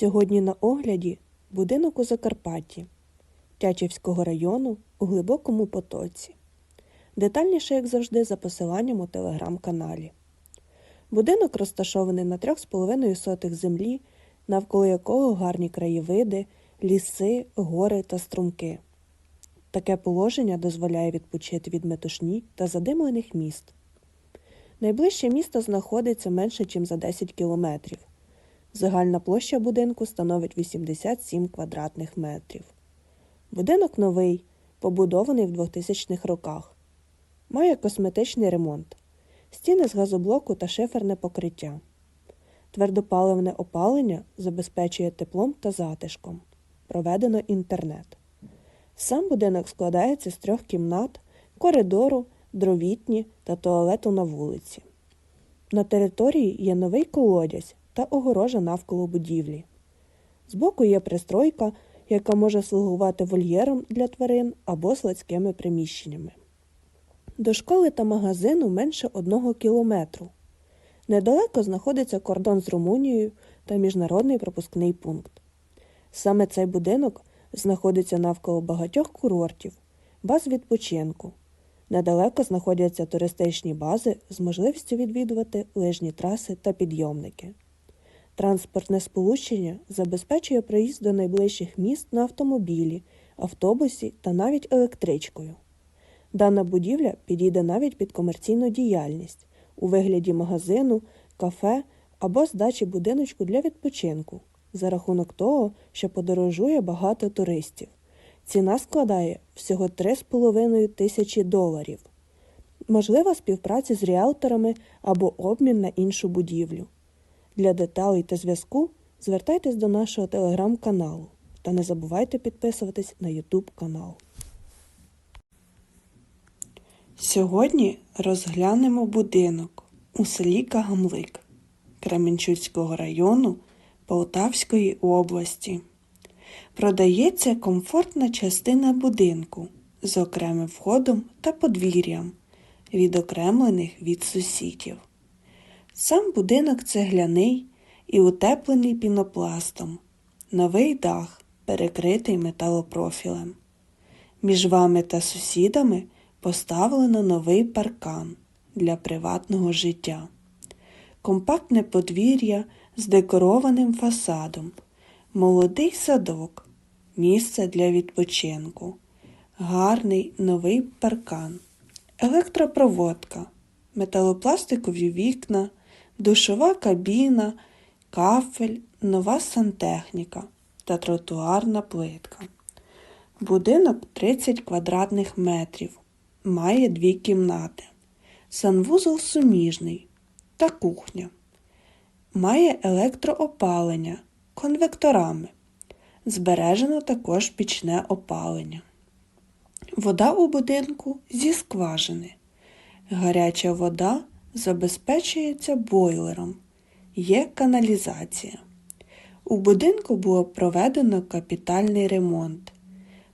Сьогодні на огляді будинок у Закарпатті Тячівського району у глибокому потоці. Детальніше, як завжди, за посиланням у телеграм-каналі. Будинок розташований на 3,5 сотих землі, навколо якого гарні краєвиди, ліси, гори та струмки. Таке положення дозволяє відпочити від метушні та задимлених міст. Найближче місто знаходиться менше, ніж за 10 кілометрів. Загальна площа будинку становить 87 квадратних метрів. Будинок новий, побудований в 2000-х роках. Має косметичний ремонт, стіни з газоблоку та шиферне покриття. Твердопаливне опалення забезпечує теплом та затишком. Проведено інтернет. Сам будинок складається з трьох кімнат, коридору, дровітні та туалету на вулиці. На території є новий колодязь та огорожа навколо будівлі. Збоку є пристройка, яка може слугувати вольєром для тварин або складськими приміщеннями. До школи та магазину менше одного кілометру. Недалеко знаходиться кордон з Румунією та міжнародний пропускний пункт. Саме цей будинок знаходиться навколо багатьох курортів, баз відпочинку. Недалеко знаходяться туристичні бази з можливістю відвідувати лижні траси та підйомники. Транспортне сполучення забезпечує проїзд до найближчих міст на автомобілі, автобусі та навіть електричкою. Дана будівля підійде навіть під комерційну діяльність у вигляді магазину, кафе або здачі будиночку для відпочинку за рахунок того, що подорожує багато туристів. Ціна складає всього 3,5 тисячі доларів. Можлива співпраця з ріелторами або обмін на іншу будівлю. Для деталей та зв'язку звертайтесь до нашого телеграм-каналу та не забувайте підписуватись на YouTube канал. Сьогодні розглянемо будинок у селі Кагамлик Кременчуцького району Полтавської області. Продається комфортна частина будинку з окремим входом та подвір'ям, відокремлених від сусідів. Сам будинок цегляний і утеплений пінопластом, новий дах, перекритий металопрофілем. Між вами та сусідами поставлено новий паркан для приватного життя, компактне подвір'я з декорованим фасадом, молодий садок, місце для відпочинку, гарний новий паркан, електропроводка, металопластикові вікна, душова кабіна, кафель, нова сантехніка та тротуарна плитка. Будинок 30 квадратних метрів, має дві кімнати, санвузол суміжний та кухня. Має електроопалення конвекторами. Збережено також пічне опалення. Вода у будинку зі скважини. Гаряча вода забезпечується бойлером. Є каналізація. У будинку було проведено капітальний ремонт.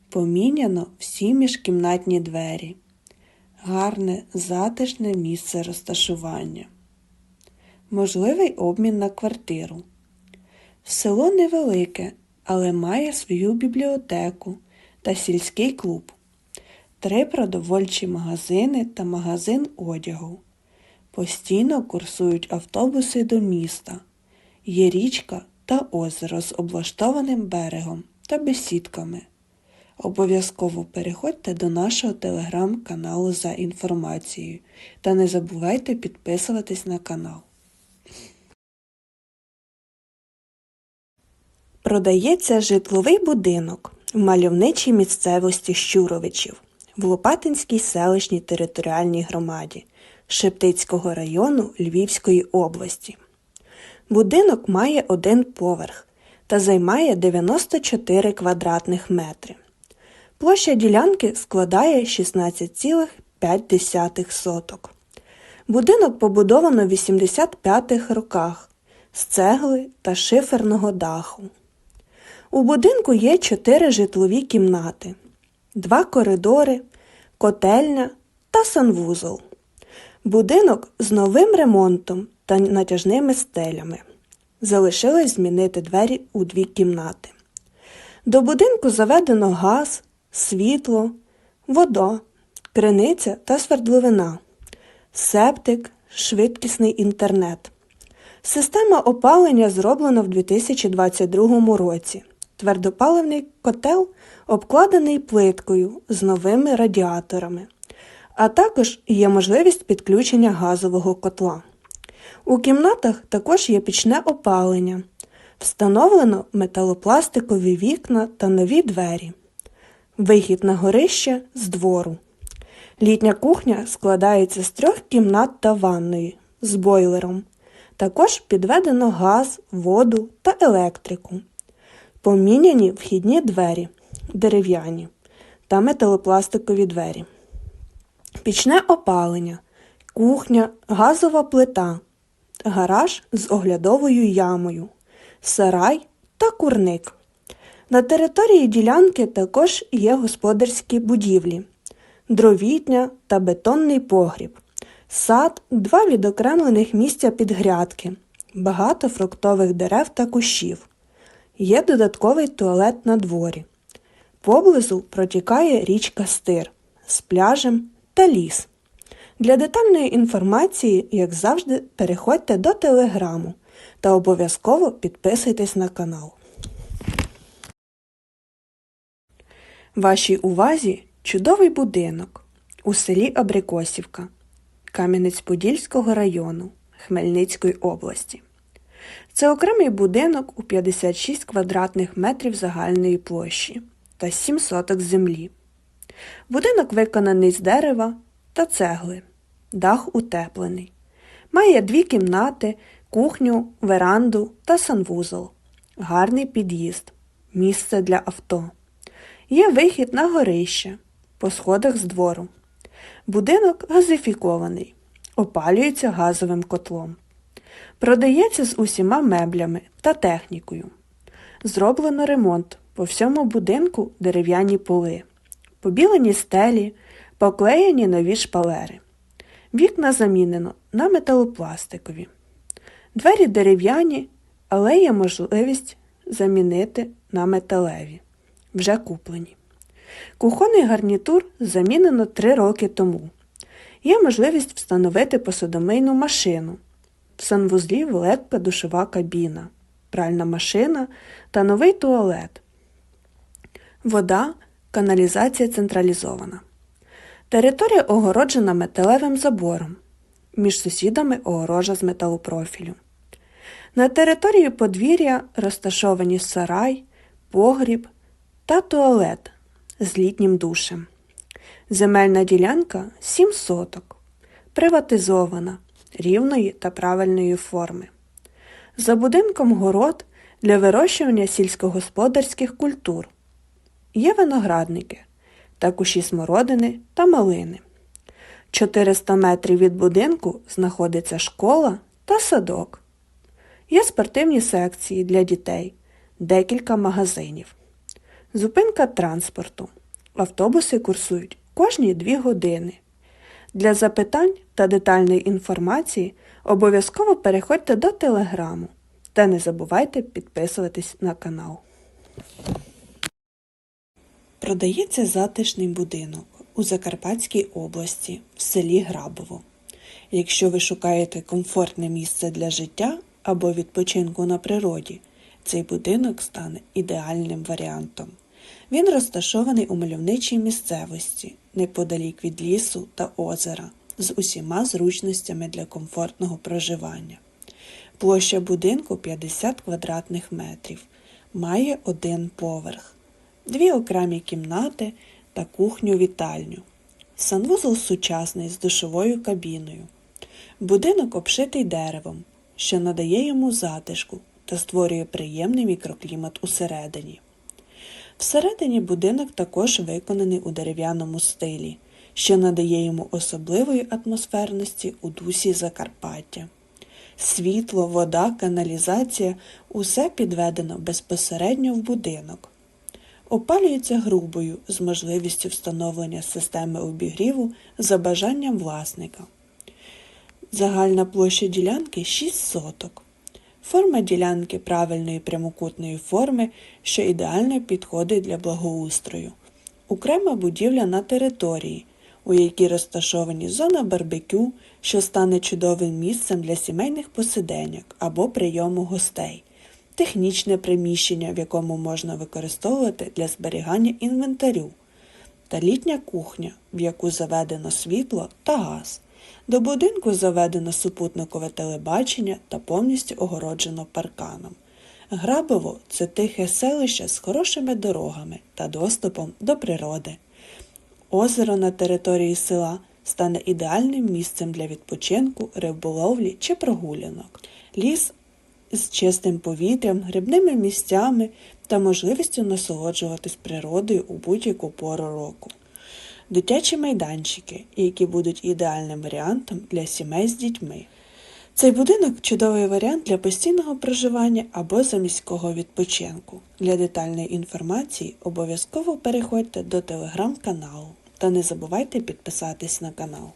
Поміняно всі міжкімнатні двері. Гарне затишне місце розташування. Можливий обмін на квартиру. Село невелике, але має свою бібліотеку та сільський клуб, три продовольчі магазини та магазин одягу. Постійно курсують автобуси до міста. Є річка та озеро з облаштованим берегом та бесідками. Обов'язково переходьте до нашого телеграм-каналу за інформацією та не забувайте підписуватись на канал. Продається житловий будинок в мальовничій місцевості Щуровичів в Лопатинській селищній територіальній громаді Шептицького району Львівської області. Будинок має один поверх та займає 94 квадратних метри. Площа ділянки складає 16,5 соток. Будинок побудовано в 85-х роках з цегли та шиферного даху. У будинку є чотири житлові кімнати, два коридори, котельня та санвузол. Будинок з новим ремонтом та натяжними стелями. залишилось змінити двері у дві кімнати. До будинку заведено газ, світло, вода, криниця та свердловина, септик, швидкісний інтернет. Система опалення зроблена в 2022 році. Твердопаливний котел обкладений плиткою з новими радіаторами, а також є можливість підключення газового котла. У кімнатах також є пічне опалення. Встановлено металопластикові вікна та нові двері. Вихід на горище з двору. Літня кухня складається з трьох кімнат та ванної з бойлером. Також підведено газ, воду та електрику. Поміняні вхідні двері дерев'яні та металопластикові двері. Пічне опалення, кухня, газова плита, гараж з оглядовою ямою, сарай та курник. На території ділянки також є господарські будівлі, дровітня та бетонний погріб, сад, два відокремлених місця під грядки, багато фруктових дерев та кущів. Є додатковий туалет на дворі. Поблизу протікає річка Стир з пляжем та ліс. Для детальної інформації, як завжди, переходьте до телеграму та обов'язково підписуйтесь на канал. Вашій увазі чудовий будинок у селі Абрикосівка Кам'янець-Подільського району Хмельницької області. Це окремий будинок у 56 квадратних метрів загальної площі та 7 соток землі. Будинок виконаний з дерева та цегли, дах утеплений. Має дві кімнати, кухню, веранду та санвузол, гарний під'їзд, місце для авто. Є вихід на горище по сходах з двору. Будинок газифікований, опалюється газовим котлом. Продається з усіма меблями та технікою. Зроблено ремонт по всьому будинку дерев'яні поли, побілені стелі, поклеєні нові шпалери. Вікна замінено на металопластикові. Двері дерев'яні, але є можливість замінити на металеві, вже куплені. Кухонний гарнітур замінено 3 роки тому. Є можливість встановити посудомийну машину. В санвузлі велика душова кабіна, пральна машина та новий туалет. Вода, каналізація централізована. Територія огороджена металевим забором. Між сусідами огорожа з металопрофілю. На території подвір'я розташовані сарай, погріб та туалет з літнім душем. Земельна ділянка 7 соток, приватизована, рівної та правильної форми. За будинком город для вирощування сільськогосподарських культур. Є виноградники та кущі смородини та малини. 400 метрів від будинку знаходиться школа та садок. Є спортивні секції для дітей, декілька магазинів. Зупинка транспорту. Автобуси курсують кожні 2 години. Для запитань та детальної інформації обов'язково переходьте до телеграму та не забувайте підписуватись на канал. Продається затишний будинок у Закарпатській області в селі Грабово. Якщо ви шукаєте комфортне місце для життя або відпочинку на природі, цей будинок стане ідеальним варіантом. Він розташований у мальовничій місцевості, неподалік від лісу та озера, з усіма зручностями для комфортного проживання. Площа будинку 50 квадратних метрів, має один поверх, дві окремі кімнати та кухню-вітальню. Санвузол сучасний з душовою кабіною. Будинок обшитий деревом, що надає йому затишку та створює приємний мікроклімат усередині. Всередині будинок також виконаний у дерев'яному стилі, що надає йому особливої атмосферності у дусі Закарпаття. Світло, вода, каналізація усе підведено безпосередньо в будинок. Опалюється грубою з можливістю встановлення системи обігріву за бажанням власника. Загальна площа ділянки 6 соток. форма ділянки правильної прямокутної форми, що ідеально підходить для благоустрою, окрема будівля на території, у якій розташовані зона барбекю, що стане чудовим місцем для сімейних посиденьок або прийому гостей, технічне приміщення, в якому можна використовувати для зберігання інвентарю, та літня кухня, в яку заведено світло та газ. До будинку заведено супутникове телебачення та повністю огороджено парканом. Грабово це тихе селище з хорошими дорогами та доступом до природи. Озеро на території села стане ідеальним місцем для відпочинку, риболовлі чи прогулянок. Ліс з чистим повітрям, грибними місцями та можливістю насолоджуватись природою у будь-яку пору року. Дитячі майданчики, які будуть ідеальним варіантом для сімей з дітьми. Цей будинок чудовий варіант для постійного проживання або заміського відпочинку. Для детальної інформації обов'язково переходьте до телеграм-каналу та не забувайте підписатись на канал.